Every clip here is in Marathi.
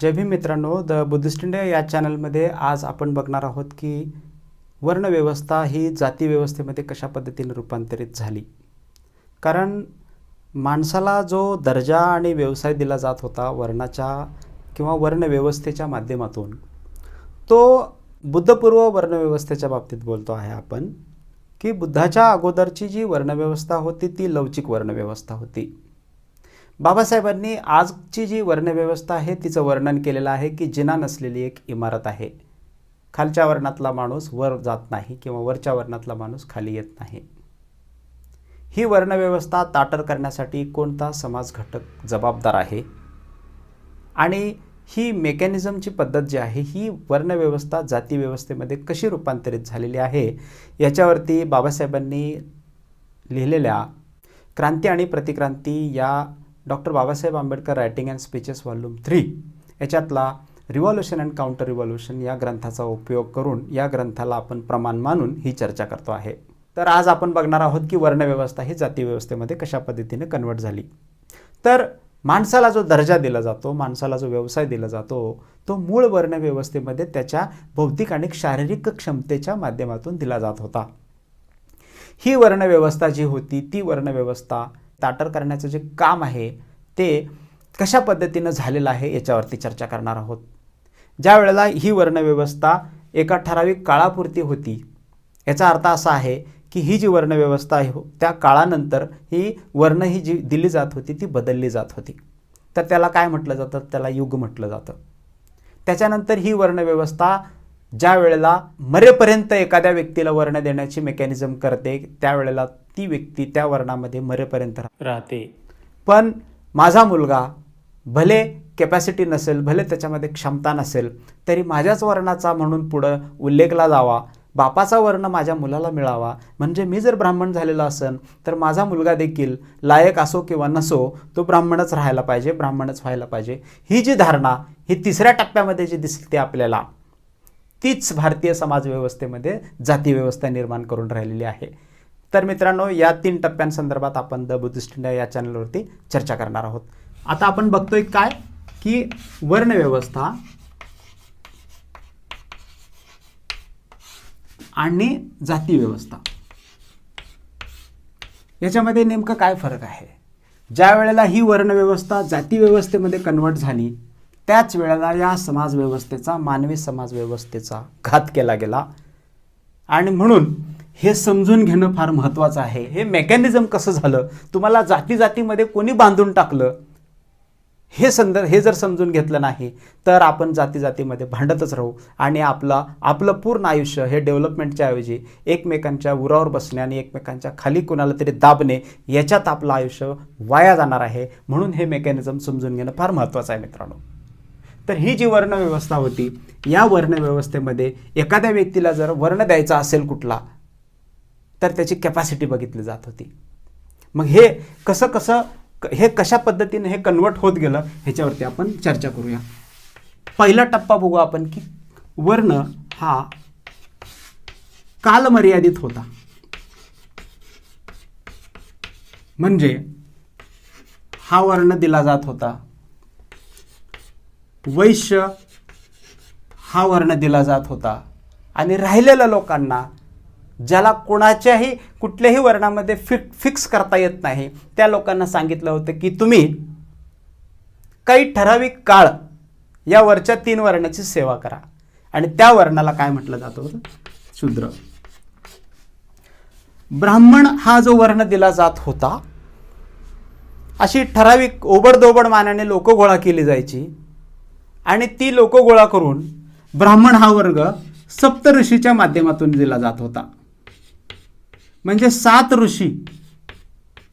जय भीम मित्रांनो द बुद्धिस्ट इंडिया या चॅनलमध्ये आज आपण बघणार आहोत की वर्णव्यवस्था ही जातीव्यवस्थेमध्ये कशा पद्धतीने रूपांतरित झाली? कारण माणसाला जो दर्जा आणि व्यवसाय दिला जात होता वर्णाच्या किंवा वर्णव्यवस्थेच्या माध्यमातून तो बुद्धपूर्व वर्णव्यवस्थेच्या बाबतीत बोलतो आहे आपण की बुद्धाच्या अगोदरची जी वर्णव्यवस्था होती ती लवचिक वर्णव्यवस्था होती. बाबासाहेबांनी आजची जी वर्णव्यवस्था आहे तिचं वर्णन केलेलं आहे की जिना नसलेली एक इमारत आहे. खालच्या वर्णातला माणूस वर जात नाही किंवा वरच्या वर्णातला माणूस खाली येत नाही. ही वर्णव्यवस्था ताटर करण्यासाठी कोणता समाज घटक जबाबदार आहे? आणि ही मेकॅनिझमची पद्धत जी आहे ही वर्णव्यवस्था जातीव्यवस्थेमध्ये कशी रूपांतरित झालेली आहे याच्यावरती बाबासाहेबांनी लिहिलेल्या क्रांती आणि प्रतिक्रांती या doctor Babasaheb Ambedkar writing and speeches volume three. याच्यातला रिव्हॉल्युशन अँड काउंटर रिव्हॉल्युशन या ग्रंथाचा उपयोग करून या ग्रंथाला आपण प्रमाण मानून ही चर्चा करतो आहे. तर आज आपण बघणार आहोत की वर्णव्यवस्था ही जातीव्यवस्थेमध्ये कशा पद्धतीने कन्वर्ट झाली. तर माणसाला जो दर्जा दिला जातो माणसाला जो व्यवसाय दिला जातो तो मूळ वर्णव्यवस्थेमध्ये त्याच्या भौतिक आणि शारीरिक क्षमतेच्या माध्यमातून दिला जात होता. ही वर्णव्यवस्था जी होती ती वर्णव्यवस्था ताटर करण्याचं जे काम आहे ते कशा पद्धतीनं झालेलं आहे याच्यावरती चर्चा करणार आहोत. ज्या वेळेला ही वर्णव्यवस्था एका ठराविक काळापुरती होती याचा अर्थ असा आहे की ही जी वर्णव्यवस्था आहे हो, त्या काळानंतर ही वर्ण ही जी दिली जात होती ती बदलली जात होती. तर त्याला काय म्हटलं जातं? त्याला युग म्हटलं जातं. त्याच्यानंतर ही वर्णव्यवस्था ज्या वेळेला मरेपर्यंत एखाद्या व्यक्तीला वर्ण देण्याची मेकॅनिझम करते त्यावेळेला ती व्यक्ती त्या वर्णामध्ये मरेपर्यंत राहते. पण माझा मुलगा भले कॅपॅसिटी नसेल भले त्याच्यामध्ये क्षमता नसेल तरी माझ्याच वर्णाचा म्हणून पुढं उल्लेखला जावा. बापाचा वर्ण माझ्या मुलाला मिळावा. म्हणजे मी जर ब्राह्मण झालेला असन तर माझा मुलगा देखील लायक असो किंवा नसो तो ब्राह्मणच राहायला पाहिजे ब्राह्मणच व्हायला पाहिजे. ही जी धारणा ही तिसऱ्या टप्प्यामध्ये जी दिसते आपल्याला तीच भारतीय समाजव्यवस्थेमध्ये जातीव्यवस्था निर्माण करून राहिलेली आहे. तर मित्रांनो या तीन टप्प्यांसंदर्भात आपण द बुद्धिस्ट इंडिया या चॅनलवरती चर्चा करणार आहोत. आता आपण बघतोय काय? की वर्णव्यवस्था आणि जातीव्यवस्था याच्यामध्ये नेमकं काय फरक आहे? ज्या वेळेला ही वर्णव्यवस्था जातीव्यवस्थेमध्ये कन्वर्ट झाली त्याच वेळेला या समाजव्यवस्थेचा मानवी समाजव्यवस्थेचा घात केला गेला. आणि म्हणून हे समजून घेणं फार महत्त्वाचं आहे. हे मेकॅनिझम कसं झालं? तुम्हाला जाती जातीमध्ये कोणी बांधून टाकलं? हे संदर्भ हे जर समजून घेतलं नाही तर आपण जाती जातीमध्ये भांडतच राहू. आणि आपला आपलं पूर्ण आयुष्य हे डेव्हलपमेंटच्या ऐवजी एकमेकांच्या उरावर बसणे आणि एकमेकांच्या खाली कोणाला तरी दाबणे याच्यात आपलं आयुष्य वाया जाणार आहे. म्हणून हे मेकॅनिझम समजून घेणं फार महत्त्वाचं आहे मित्रांनो. तर ही जी वर्णव्यवस्था होती या वर्णव्यवस्थेमध्ये एखाद्या व्यक्तीला जर वर्ण द्यायचा असेल कुठला तर त्याची कॅपॅसिटी बघितली जात होती. मग हे कसं कसं हे कशा पद्धतीने हे कन्वर्ट होत गेलं ह्याच्यावरती आपण चर्चा करूया. पहिला टप्पा बघू आपण की वर्ण हा कालमर्यादित होता. म्हणजे हा वर्ण दिला जात होता. वैश्य हा वर्ण दिला जात होता. आणि राहिलेल्या लोकांना ज्याला कोणाच्याही कुठल्याही वर्णामध्ये फिक फिक्स करता येत नाही त्या लोकांना सांगितलं होतं की तुम्ही काही ठराविक काळ या वरच्या तीन वर्णाची सेवा करा. आणि त्या वर्णाला काय म्हटलं जातं होतं? शूद्र. ब्राह्मण हा जो वर्ण दिला जात होता अशी ठराविक ओबडदोबड मानाने लोक गोळा केली जायची. आणि ती लोक गोळा करून ब्राह्मण हा वर्ग सप्त ऋषीच्या माध्यमातून दिला जात होता. म्हणजे सात ऋषी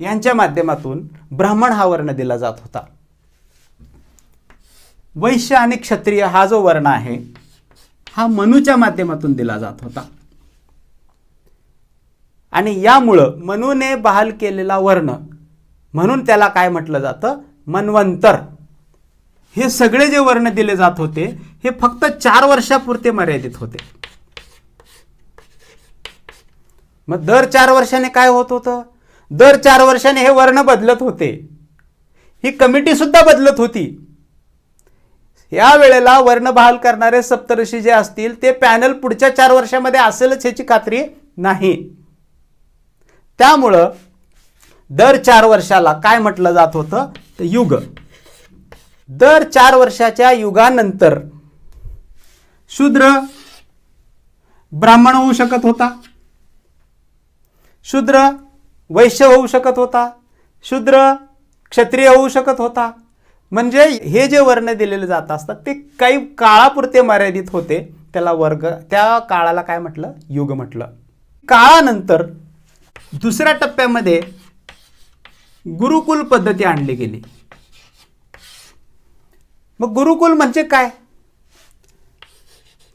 यांच्या माध्यमातून ब्राह्मण हा वर्ण दिला जात होता. वैश्य आणि क्षत्रिय हा जो वर्ण आहे हा मनूच्या माध्यमातून दिला जात होता. आणि यामुळं मनूने बहाल केलेला वर्ण म्हणून त्याला काय म्हटलं जातं? मन्वंतर. हे सगळे जे वर्ण दिले जात होते हे फक्त चार वर्षापुरते मर्यादित होते. मग दर चार वर्षाने काय होत होतं? दर चार वर्षाने हे वर्ण बदलत होते. ही कमिटी सुद्धा बदलत होती. या वेळेला वर्ण बहाल करणारे सप्तऋषी जे असतील ते पॅनल पुढच्या चार वर्षामध्ये असेलच ह्याची खात्री नाही. त्यामुळं दर चार वर्षाला काय म्हटलं जात होतं? तर युग. दर चार वर्षाच्या युगानंतर शूद्र ब्राह्मण होऊ शकत होता. शूद्र वैश्य होऊ शकत होता. शूद्र क्षत्रिय होऊ शकत होता. म्हणजे हे जे वर्ण दिलेले जात असतात ते काही काळापुरते मर्यादित होते. त्याला वर्ग त्या काळाला काय म्हटलं? युग म्हटलं. काळानंतर दुसऱ्या टप्प्यामध्ये गुरुकुल पद्धती आणली गेली. मग गुरुकुल म्हणजे काय?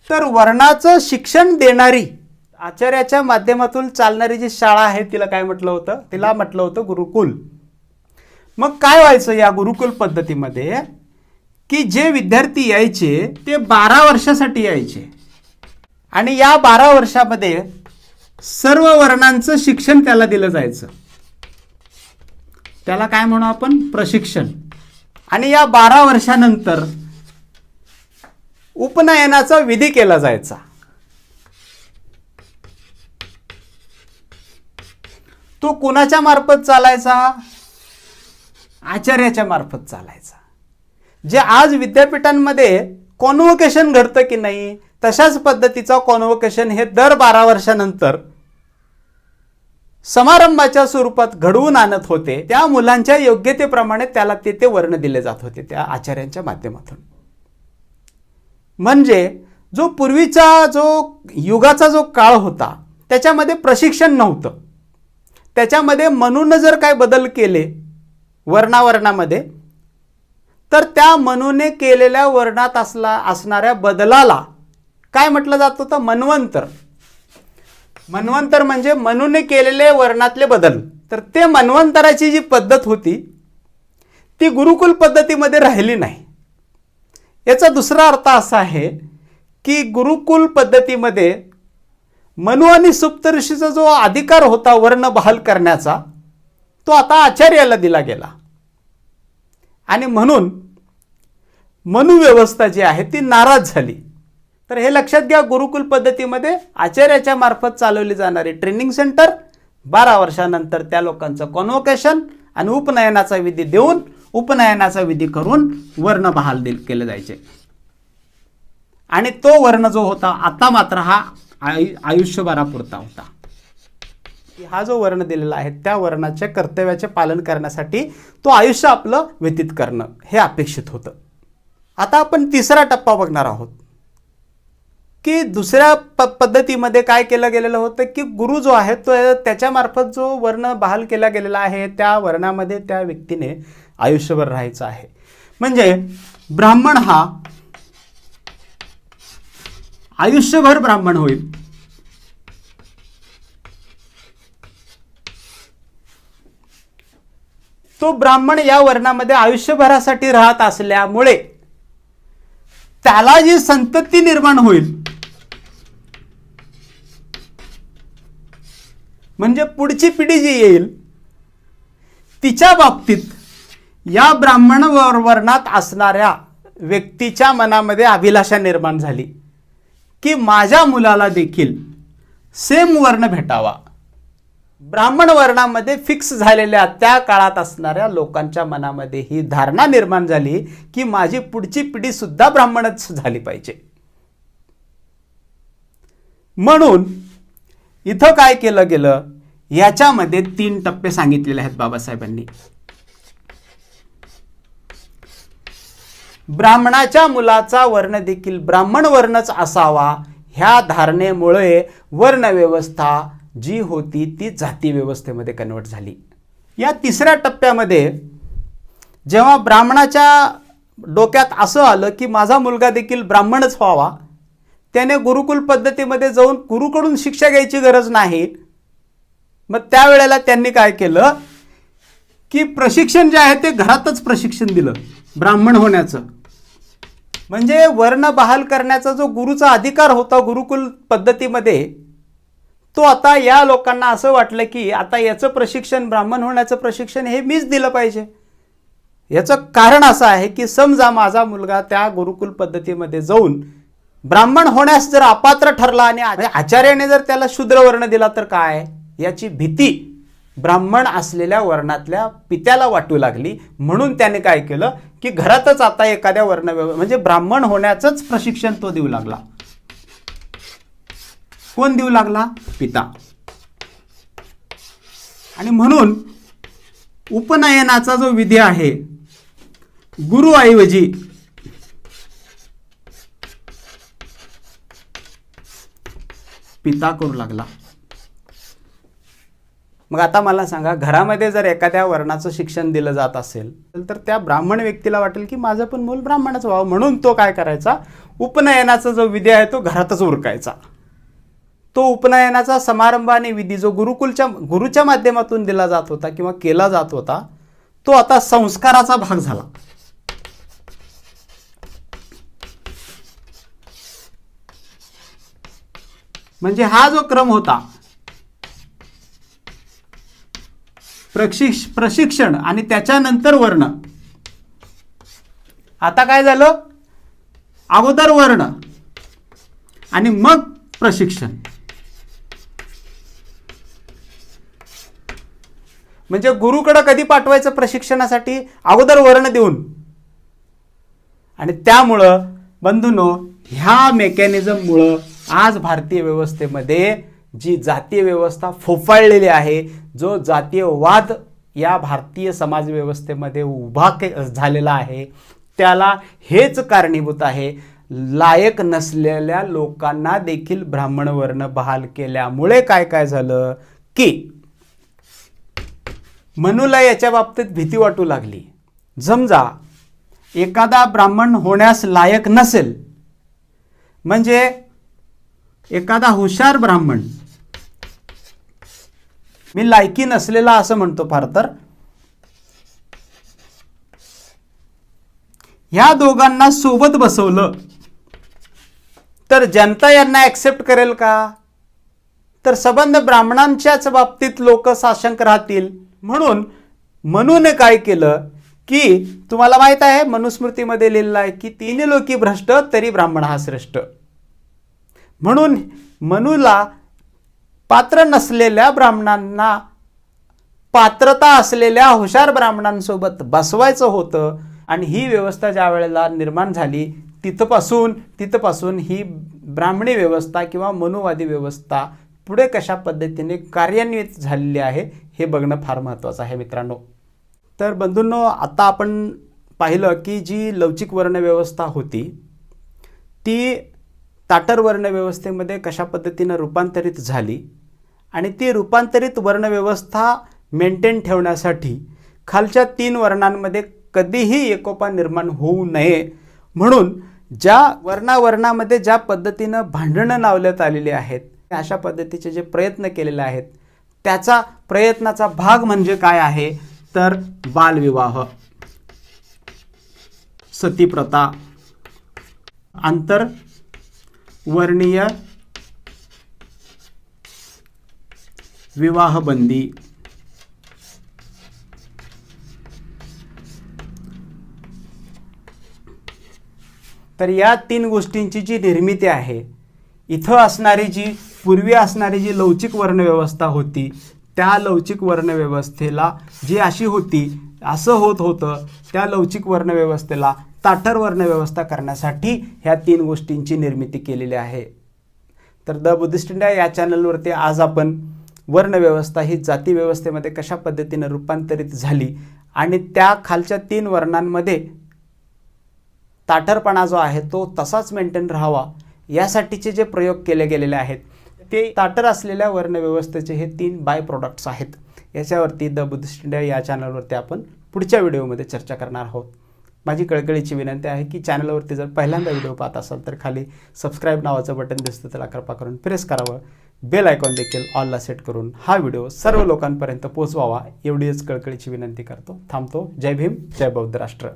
तर वर्णाचं शिक्षण देणारी आचार्याच्या माध्यमातून चालणारी जी शाळा आहे तिला काय म्हटलं होतं? तिला म्हटलं होतं गुरुकुल. मग काय व्हायचं या गुरुकुल पद्धतीमध्ये? की जे विद्यार्थी यायचे ते बारा वर्षासाठी यायचे. आणि या बारा वर्षामध्ये सर्व वर्णांचं शिक्षण त्याला दिलं जायचं. त्याला काय म्हणू आपण? प्रशिक्षण. आणि या बारा वर्षानंतर उपनयनाचा विधी केला जायचा. तो कोणाच्या मार्फत चालायचा? आचार्याच्या मार्फत चालायचा. जे आज विद्यापीठांमध्ये कॉन्व्होकेशन घडतं की नाही तशाच पद्धतीचा कॉन्व्होकेशन हे दर बारा वर्षानंतर समारंभाच्या स्वरूपात घडवून आणत होते. त्या मुलांच्या योग्यतेप्रमाणे त्याला ते ते वर्ण दिले जात होते त्या आचार्यांच्या माध्यमातून. म्हणजे जो पूर्वीचा जो युगाचा जो काळ होता त्याच्यामध्ये प्रशिक्षण नव्हतं. त्याच्यामध्ये मनून जर काय बदल केले वर्णावर्णामध्ये तर त्या मनूने केलेल्या वर्णात असला असणाऱ्या बदलाला काय म्हटलं जात होतं? मनवंतर. मन्वंतर म्हणजे मनूने केलेले वर्णातले बदल. तर ते मन्वंतराची जी पद्धत होती ती गुरुकुल पद्धतीमध्ये राहिली नाही. याचा दुसरा अर्थ असा आहे की गुरुकुल पद्धतीमध्ये मनु आणि सुप्त ऋषीचा जो अधिकार होता वर्ण बहाल करण्याचा तो आता आचार्याला दिला गेला. आणि म्हणून मनु व्यवस्था जी आहे ती नाराज झाली. तर हे लक्षात घ्या गुरुकुल पद्धतीमध्ये आचार्याच्या मार्फत चालवली जाणारी ट्रेनिंग सेंटर बारा वर्षानंतर त्या लोकांचं कॉन्व्होकेशन आणि उपनयनाचा विधी देऊन उपनयनाचा विधी करून वर्ण बहाल दिल केले जायचे. आणि तो वर्ण जो होता आता मात्र हा आयु आयुष्यभरापुरता होता. हा जो वर्ण दिलेला आहे त्या वर्णाच्या कर्तव्याचे पालन करण्यासाठी तो आयुष्य आपलं व्यतीत करणं हे अपेक्षित होतं. आता आपण तिसरा टप्पा बघणार आहोत. की दुसऱ्या प पद्धतीमध्ये काय केलं गेलेलं होतं की गुरु जो आहे तो त्याच्यामार्फत जो वर्ण बहाल केला गेलेला आहे त्या वर्णामध्ये त्या व्यक्तीने आयुष्यभर राहायचं आहे. म्हणजे ब्राह्मण हा आयुष्यभर ब्राह्मण होईल. तो ब्राह्मण या वर्णामध्ये आयुष्यभरासाठी राहत असल्यामुळे त्याला जी संतती निर्माण होईल म्हणजे पुढची पिढी जी येईल तिच्या बाबतीत या ब्राह्मण वर्णात असणाऱ्या व्यक्तीच्या मनामध्ये अभिलाषा निर्माण झाली की माझ्या मुलाला देखील सेम वर्ण भेटावा. ब्राह्मण वर्णामध्ये फिक्स झालेल्या त्या काळात असणाऱ्या लोकांच्या मनामध्ये ही धारणा निर्माण झाली की माझी पुढची पिढी सुद्धा ब्राह्मणच झाली पाहिजे. म्हणून इथं काय केलं गेलं? याच्यामध्ये तीन टप्पे सांगितलेले आहेत बाबासाहेबांनी. ब्राह्मणाच्या मुलाचा वर्ण देखील ब्राह्मण वर्णच असावा ह्या धारणेमुळे वर्णव्यवस्था जी होती ती जाती व्यवस्थेमध्ये कन्वर्ट झाली. या तिसऱ्या टप्प्यामध्ये जेव्हा ब्राह्मणाच्या डोक्यात असं आलं की माझा मुलगा देखील ब्राह्मणच व्हावा त्याने गुरुकुल पद्धतीमध्ये जाऊन गुरुकडून शिक्षा घ्यायची गरज नाही. मग त्यावेळेला त्यांनी काय केलं? की प्रशिक्षण जे आहे ते घरातच प्रशिक्षण दिलं ब्राह्मण होण्याचं. म्हणजे वर्ण बहाल करण्याचा जो गुरुचा अधिकार होता गुरुकुल पद्धतीमध्ये तो आता या लोकांना असं वाटलं की आता याचं प्रशिक्षण ब्राह्मण होण्याचं प्रशिक्षण हे मीच दिलं पाहिजे. याचं कारण असं आहे की समजा माझा मुलगा त्या गुरुकुल पद्धतीमध्ये जाऊन ब्राह्मण होण्यास जर अपात्र ठरला आणि आ- आचार्याने जर त्याला शूद्र वर्ण दिला तर काय? याची भीती ब्राह्मण असलेल्या वर्णातल्या पित्याला वाटू लागली. म्हणून त्याने काय केलं? की घरातच आता एखाद्या वर्ण म्हणजे ब्राह्मण होण्याचंच प्रशिक्षण तो देऊ लागला. कोण देऊ लागला? पिता. आणि म्हणून उपनयनाचा जो विधी आहे गुरुऐवजी पिता करू लागला. मग आता मला सांगा घरामध्ये जर एखाद्या वर्णाचं शिक्षण दिलं जात असेल तर त्या ब्राह्मण व्यक्तीला वाटेल की माझं पण मूल ब्राह्मणच व्हावं म्हणून तो काय करायचा? उपनयनाचा जो विधी आहे तो घरातच उरकायचा. तो उपनयनाचा समारंभ आणि विधी जो गुरुकुलच्या गुरुच्या माध्यमातून दिला जात होता किंवा केला जात होता तो आता संस्काराचा भाग झाला. म्हणजे हा जो क्रम होता प्रशिक्ष प्रशिक्षण आणि त्याच्यानंतर वर्ण. आता काय झालं? अगोदर वर्ण आणि मग प्रशिक्षण. म्हणजे गुरुकडं कधी पाठवायचं प्रशिक्षणासाठी? अगोदर वर्ण देऊन. आणि त्यामुळं बंधूनो ह्या मेकॅनिझममुळं आज भारतीय व्यवस्थेमध्ये जी जातीय व्यवस्था फोफाळलेली आहे जो जातीय वाद या भारतीय समाज व्यवस्थेमध्ये उभा के झालेला आहे त्याला हेच कारणीभूत आहे. लायक नसलेल्या लोकांना देखील ब्राह्मण वर्ण बहाल केल्यामुळे काय काय झालं? की मनूला याच्या बाबतीत भीती वाटू लागली. समजा एखादा ब्राह्मण होण्यास लायक नसेल म्हणजे एखादा हुशार ब्राह्मण. मी लायकी नसलेला असं म्हणतो फार तर. ह्या दोघांना सोबत बसवलं. तर जनता यांना ॲक्सेप्ट करेल का? तर संबंध ब्राह्मणांच्याच बाबतीत लोक साशंक राहतील. म्हणून मनूने काय केलं की तुम्हाला माहीत आहे मनुस्मृतीमध्ये लिहिलं आहे की तीन लोकी भ्रष्ट तरी ब्राह्मण हा श्रेष्ठ. म्हणून मनूला पात्र नसलेल्या ब्राह्मणांना पात्रता असलेल्या हुशार ब्राह्मणांसोबत बसवायचं होतं. आणि ही व्यवस्था ज्या वेळेला निर्माण झाली तिथपासून तिथपासून ही ब्राह्मणी व्यवस्था किंवा मनुवादी व्यवस्था पुढे कशा पद्धतीने कार्यान्वित झालेली आहे हे बघणं फार महत्त्वाचं आहे मित्रांनो. तर बंधूंनो आता आपण पाहिलं की जी लवचिक वर्ण व्यवस्था होती ती ताटर वर्णव्यवस्थेमध्ये कशा पद्धतीनं रूपांतरित झाली आणि ती रूपांतरित वर्णव्यवस्था मेंटेन ठेवण्यासाठी खालच्या तीन वर्णांमध्ये कधीही एकोपा निर्माण होऊ नये म्हणून ज्या वर्णावर्णामध्ये ज्या पद्धतीनं भांडणं लावण्यात आलेली आहेत अशा पद्धतीचे जे प्रयत्न केलेले आहेत त्याचा प्रयत्नाचा भाग म्हणजे काय आहे? तर बालविवाह सतीप्रथा आंतर वर्णीय विवाहबंदी. तर या तीन गोष्टींची जी निर्मिती आहे इथं असणारी जी पूर्वी असणारी जी लवचिक वर्णव्यवस्था होती त्या लवचिक वर्णव्यवस्थेला जी अशी होती असं होत होतं त्या लवचिक वर्णव्यवस्थेला ताठर वर्णव्यवस्था करण्यासाठी ह्या तीन गोष्टींची निर्मिती केलेली आहे. तर द बुद्धिस्ट इंडिया या चॅनलवरती आज आपण वर्णव्यवस्था ही जाती व्यवस्थेमध्ये कशा पद्धतीनं रूपांतरित झाली आणि त्या खालच्या तीन वर्णांमध्ये ताठरपणा जो आहे तो तसाच मेंटेन राहावा यासाठीचे जे प्रयोग केले गेलेले आहेत ते ताटर असलेल्या वर्णव्यवस्थेचे हे तीन बाय प्रोडक्ट्स आहेत. याच्यावरती द बुद्धिस्ट इंडिया या चॅनलवरती आपण पुढच्या व्हिडिओमध्ये चर्चा करणार आहोत. माझी कळकळीची विनंती आहे की चॅनलवरती जर पहिल्यांदा व्हिडिओ पाहत असाल तर खाली सबस्क्राईब नावाचं बटन दिसतं त्याला कृपा करून प्रेस करावं. बेल आयकॉन देखील ऑलला सेट करून हा व्हिडिओ सर्व लोकांपर्यंत पोहोचवावा एवढीच कळकळीची विनंती करतो. थांबतो. जय भीम जय बौद्ध राष्ट्र.